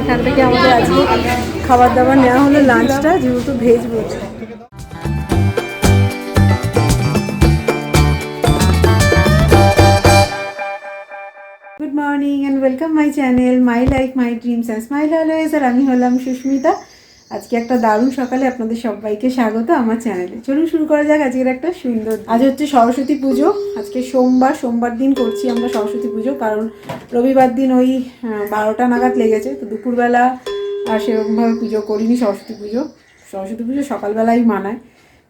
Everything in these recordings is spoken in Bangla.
এখান থেকে আমাদের আজকে খাবার দাবার নেওয়া হলো লাঞ্চটা যেহেতু ভেজ বলছে। Welcome my channel my life my dreams and smile always আর আমি হলাম সুস্মিতা। আজকে একটা দারুণ সকালে আপনাদের সবাইকে স্বাগত আমার চ্যানেলে চলুন শুরু করা যাক আজকের একটা সুন্দর আজ হচ্ছে সরস্বতী পুজো। আজকে সোমবার সোমবার দিন করছি আমরা সরস্বতী পুজো, কারণ রবিবার দিন ওই বারোটা নাগাদ লেগেছে, তো দুপুরবেলা আর সেরকমভাবে পুজো করিনি সরস্বতী পুজো। সরস্বতী পুজো সকালবেলাই মানায়।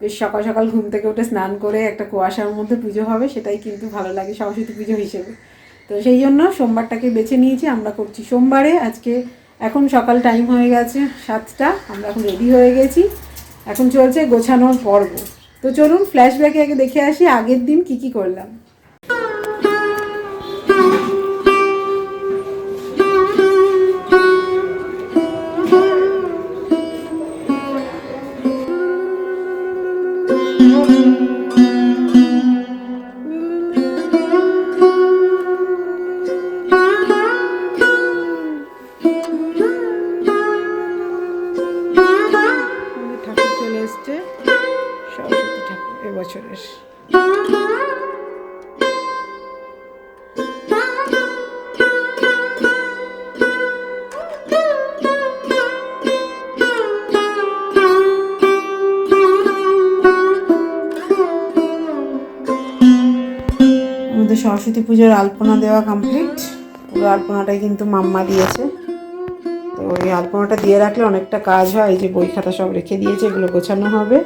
বেশ সকাল সকাল ঘুম থেকে উঠে স্নান করে একটা কুয়াশার মধ্যে পুজো হবে, সেটাই কিন্তু ভালো লাগে সরস্বতী পুজো হিসেবে। তো সেই জন্য সোমবারটাকে বেছে নিয়েছি, আমরা করছি সোমবারে, আজকে এখন সকাল টাইম হয়ে গেছে সাতটা, আমরা এখন রেডি হয়ে গেছি। এখন চলছে গোছানোর পর্ব। তো চলুন ফ্ল্যাশব্যাকে আগে দেখে আসি আগের দিন কি কি করলাম। আমাদের সরস্বতী পুজোর আলপনা দেওয়া কমপ্লিট পুরো আলপনাটাই কিন্তু মাম্মা দিয়েছে। তো ওই আলপনাটা দিয়ে রাখলে অনেকটা কাজ হয়। এই যে বই খাতা সব রেখে দিয়েছে, এগুলো গোছানো হবে।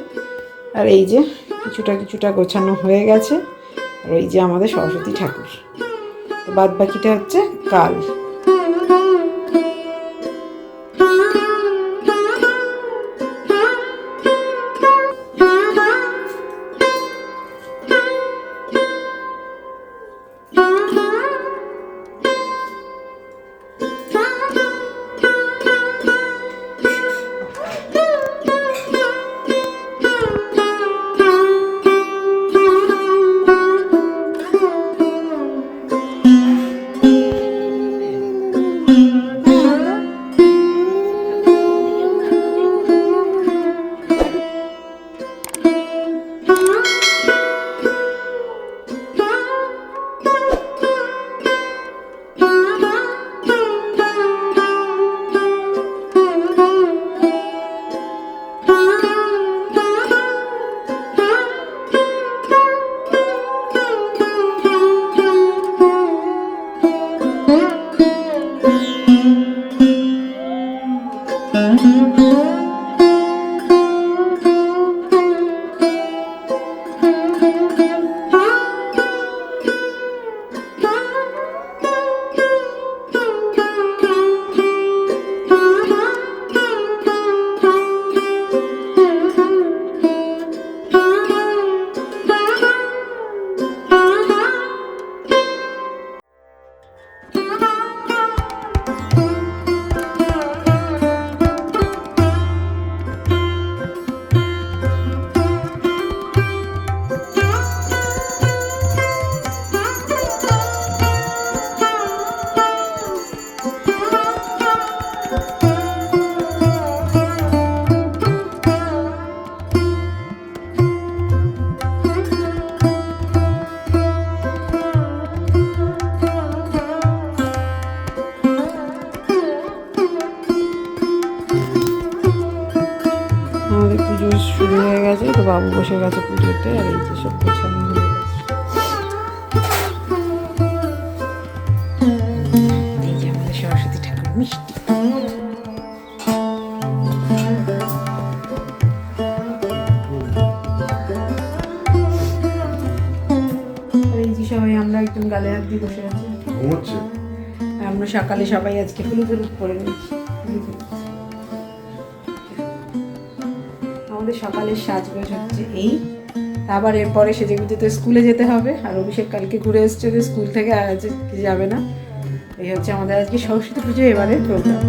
আর এই যে কিছুটা কিছুটা গোছানো হয়ে গেছে। আর এই যে আমাদের সরস্বতী ঠাকুর। তো বাদ বাকিটা হচ্ছে কাল। পুজো হয়ে গেছে তো বাবু বসে গেছে পুজোতে আর এই যে সব গোছানো হয়ে গেছে। এই যে আমাদের সরস্বতী ঠাকুর মিষ্টি। এই যে সবাই আমরা একদম গালে হাত দিয়ে বসে আছি। আমরা সকালে সবাই আজকে হলুদ হলুদ করে নিয়েছি আমাদের সকালের সাজগোজ হচ্ছে এই। আবার এরপরে সেজে গুজে তো স্কুলে যেতে হবে। আর অভিষেক কালকে ঘুরে এসছে স্কুল থেকে আর আজকে যাবে না। এই হচ্ছে আমাদের আজকে সরস্বতী পুজো এবারে প্রোগ্রাম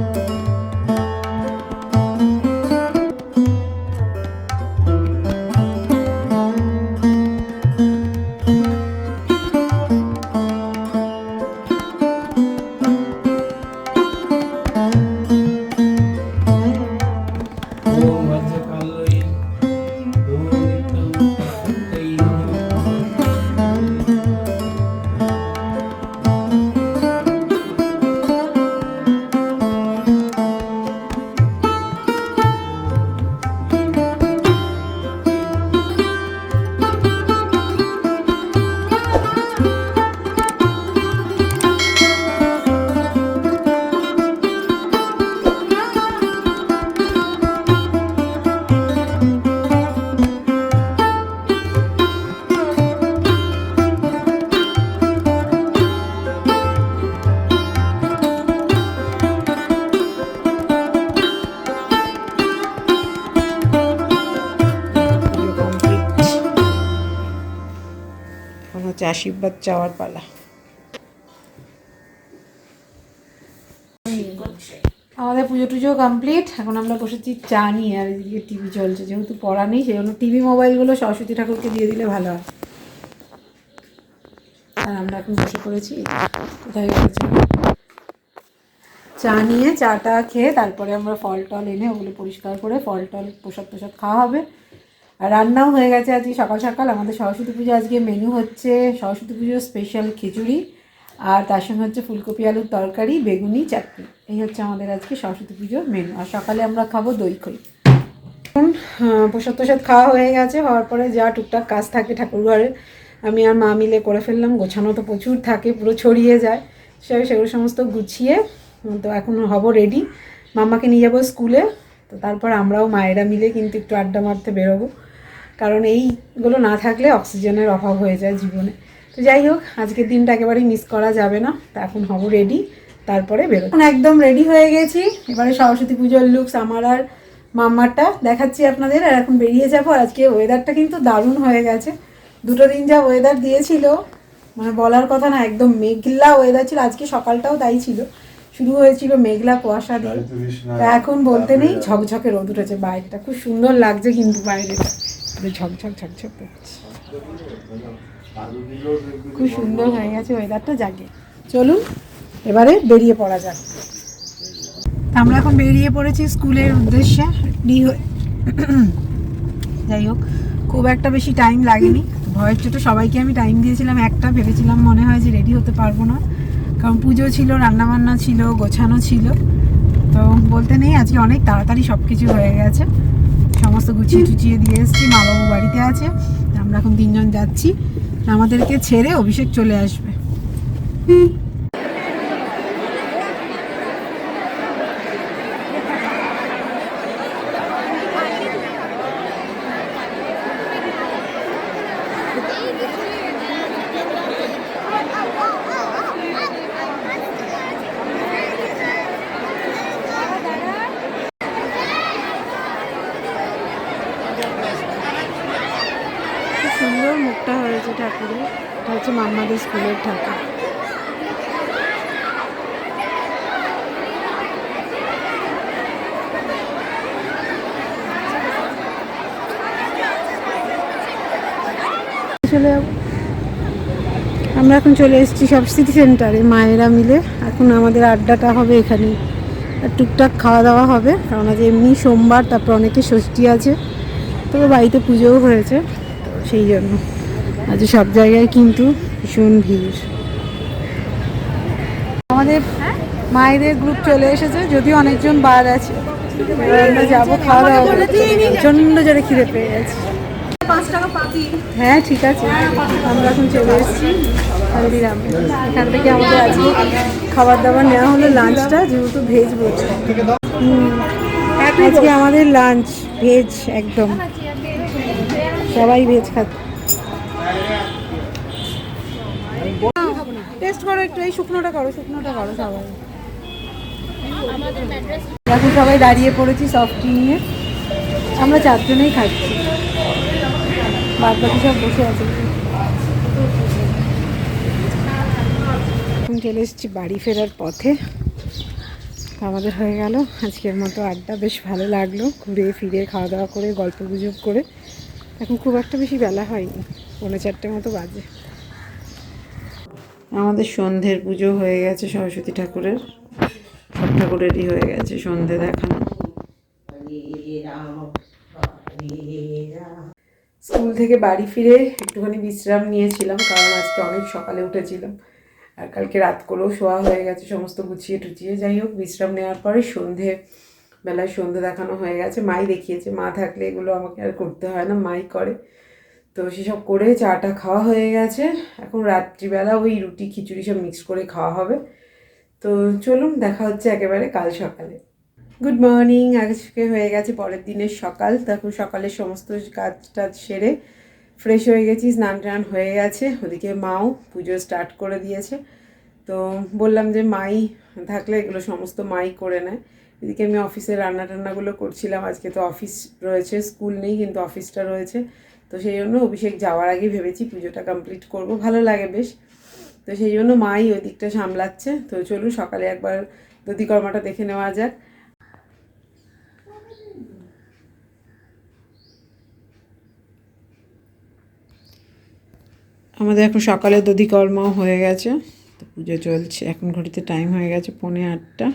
আশীর্বাদ চাওয়ার পালা। আমাদের পুজো টুজো কমপ্লিট এখন আমরা বসেছি চা নিয়ে, আর এদিকে টিভি চলছে। যেহেতু পড়া নেই সেই জন্য টিভি মোবাইলগুলো সরস্বতী ঠাকুরকে দিয়ে দিলে ভালো হয়। আর আমরা এখন বসে পড়েছি। কোথায় চা নিয়ে, চাটা খেয়ে, তারপরে আমরা ফল টল এনে ওগুলো পরিষ্কার করে ফল টল প্রসাদ প্রসাদ খাওয়া হবে। রান্নাও হয়ে গেছে আজকে সকাল সকাল। আমাদের সরস্বতী পুজো আজকে মেনু হচ্ছে সরস্বতী পুজোর স্পেশাল খিচুড়ি আর তার সঙ্গে হচ্ছে ফুলকপি আলুর তরকারি, বেগুনি, চাটনি। এই হচ্ছে আমাদের আজকে সরস্বতী পুজোর মেনু আর সকালে আমরা খাব দই খই। এখন প্রসাদ প্রসাদ খাওয়া হয়ে গেছে, হওয়ার পরে যা টুকটাক কাজ থাকে ঠাকুর ঘরে আমি আর মা মিলে করে ফেললাম। গোছানো তো প্রচুর থাকে, পুরো ছড়িয়ে যায়। সে সেগুলো সমস্ত গুছিয়ে, তো এখন হব রেডি মাম্মাকে নিয়ে যাব স্কুলে, তো তারপর আমরাও মায়েরা মিলে কিন্তু একটু আড্ডা মারতে বেরোবো। কারণ এইগুলো না থাকলে অক্সিজেনের অভাব হয়ে যায় জীবনে। তো যাই হোক আজকের দিনটা একেবারেই মিস করা যাবে না। তা এখন হব রেডি তারপরে বেরো এখন একদম রেডি হয়ে গেছি। এবারে সরস্বতী পুজোর লুকস আমার আর মাম্মারটা দেখাচ্ছি আপনাদের আর এখন বেরিয়ে যাব। আর আজকে ওয়েদারটা কিন্তু দারুণ হয়ে গেছে। দুটো দিন যা ওয়েদার দিয়েছিল মানে বলার কথা না একদম মেঘলা ওয়েদার ছিল। আজকে সকালটাও তাই ছিল। শুরু হয়েছিল মেঘলা কুয়াশা দিয়ে। তা এখন বলতে নেই ঝকঝকে রোদ উঠেছে। বাইরেটা খুব সুন্দর লাগছে কিন্তু বাইরেটা। ঝকঝক ঝকঝক করছে। খুব সুন্দর হয়ে গেছে ওয়েদারটা জাগে চলুন, এবারে বেরিয়ে পড়া যাক। আমরা এখন বেরিয়ে পড়েছি স্কুলের উদ্দেশ্যে। হয়ে যাই হোক, খুব একটা বেশি টাইম লাগেনি। ভয়ের চোটে সবাইকে আমি টাইম দিয়েছিলাম, একটা ভেবেছিলাম মনে হয় যে রেডি হতে পারব না। কারণ পুজো ছিল, রান্নাবান্না ছিল, গোছানো ছিল। তো বলতে নেই, আজকে অনেক তাড়াতাড়ি সব কিছু হয়ে গেছে। সমস্ত গুছিয়ে টুচিয়ে দিয়ে এসেছি, মা বাবু বাড়িতে আছে। আমরা এখন তিনজন যাচ্ছি। আমাদেরকে ছেড়ে অভিষেক চলে আসবে। খুব সুন্দর মুখটা হয়েছে ঠাকুরের, এটা হচ্ছে মাম্মাদের স্কুলের ঠাকুর। চলে যাব। আমরা এখন চলে এসেছি সব সিটি সেন্টারে মায়েরা মিলে। এখন আমাদের আড্ডাটা হবে এখানে। আর টুকটাক খাওয়া দাওয়া হবে, কারণ আজ এমনি সোমবার, তারপর অনেকে ষষ্ঠী আছে। তবে বাড়িতে পুজোও হয়েছে, তো সেই জন্য। আজ সব জায়গায় কিন্তু ভীষণ ভিড়। আমাদের মায়েদের গ্রুপ চলে এসেছে যদিও অনেকজন বার আছে। আমরা যাব খাওয়া দাওয়া। প্রচণ্ড জোরে খিদে পেয়ে গেছে। হ্যাঁ ঠিক আছে। আমরা এখন চলে এসেছি হলদিরাম। এখান থেকে আমাদের আজকে খাবার দাবার নেওয়া হলো লাঞ্চটা যেহেতু ভেজ বলছে। আজকে আমাদের লাঞ্চ ভেজ একদম। সবাই ভেজ খাচ্ছে। টেস্ট করো একটু, এই শুকনোটা করো শুকনোটা করো সবাই। এখন সবাই দাঁড়িয়ে পড়েছি সফটি নিয়ে। আমরা চারজনেই খাচ্ছি। বাদ বাকি সব বসে আছে। এখন চলে এসেছি বাড়ি ফেরার পথে। আমাদের হয়ে গেল। আজকের মতো আড্ডা বেশ ভালো লাগল। ঘুরে ফিরে খাওয়া দাওয়া করে গল্প গুজব করে। এখন খুব একটা বেশি বেলা হয়নি। পৌনে চারটে মতো বাজে। আমাদের সন্ধ্যের পুজো হয়ে গেছে, সরস্বতী ঠাকুরের। সব ঠাকুরেরই হয়ে গেছে সন্ধে দেখানো। স্কুল থেকে বাড়ি ফিরে একটুখানি বিশ্রাম নিয়েছিলাম, কারণ আজকে অনেক সকালে উঠেছিলাম। আর কালকে রাত করেও শোয়া হয়ে গেছে, সমস্ত গুছিয়ে টুচিয়ে যাই হোক, বিশ্রাম নেওয়ার পরে সন্ধে বেলায় সন্ধে দেখানো হয়ে গেছে। মাই দেখিয়েছে, মা থাকলে এগুলো আমাকে আর করতে হয় না, মাই করে। তো সেসব করে চাটা খাওয়া হয়ে গেছে। এখন রাত্রিবেলা ওই রুটি, খিচুড়ি সব মিক্স করে খাওয়া হবে। তো চলুন, দেখা হচ্ছে একেবারে কাল সকালে। গুড মর্নিং আজকে হয়ে গেছে পরের দিনের সকাল। তখন সকালের সমস্ত কাজ টাজ সেরে ফ্রেশ হয়ে গেছি, স্নান টান হয়ে গেছে। ওদিকে মাও পুজো স্টার্ট করে দিয়েছে। তো বললাম যে মাই থাকলে এগুলো সমস্ত মাই করে নেয়। এদিকে আমি অফিসে রান্না টান্নাগুলো করছিলাম। আজকে তো অফিস রয়েছে, স্কুল নেই, কিন্তু অফিসটা রয়েছে। তো সেই জন্য অভিষেক যাওয়ার আগে ভেবেছি পুজোটা কমপ্লিট করব। ভালো লাগে বেশ। তো সেই জন্য মাই ওই দিকটা সামলাচ্ছে। তো চলুন সকালে একবার দধিকর্মাটা দেখে নেওয়া যাক। আমাদের এখন সকালে দধিকর্মাও হয়ে গেছে। তো পুজো চলছে। এখন ঘড়িতে টাইম হয়ে গেছে পৌনে আটটা।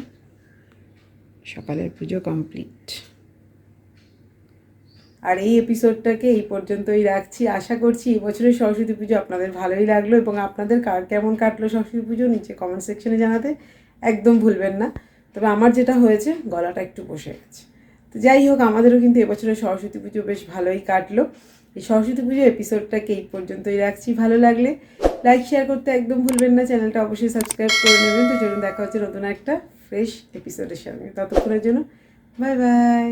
সকালের পুজো কমপ্লিট আর এই এপিসোডটাকে এই পর্যন্তই রাখছি। আশা করছি এই বছরের সরস্বতী পুজো আপনাদের ভালোই লাগল এবং আপনাদের কার কেমন কাটলো সরস্বতী পুজো নিচে কমেন্ট সেকশনে জানাতে একদম ভুলবেন না। তবে আমার যেটা হয়েছে, গলাটা একটু বসে গেছে। তো যাই হোক, আমাদেরও কিন্তু এবছরের সরস্বতী পুজো বেশ ভালোই কাটলো। এই সরস্বতী পুজো এপিসোডটাকে এই পর্যন্তই রাখছি। ভালো লাগলে লাইক শেয়ার করতে একদম ভুলবেন না। চ্যানেলটা অবশ্যই সাবস্ক্রাইব করে নেবেন। তো চলুন দেখা হচ্ছে নতুন একটা ফ্রেশ এপিসোডের সঙ্গে। ততক্ষণের জন্য বাই বাই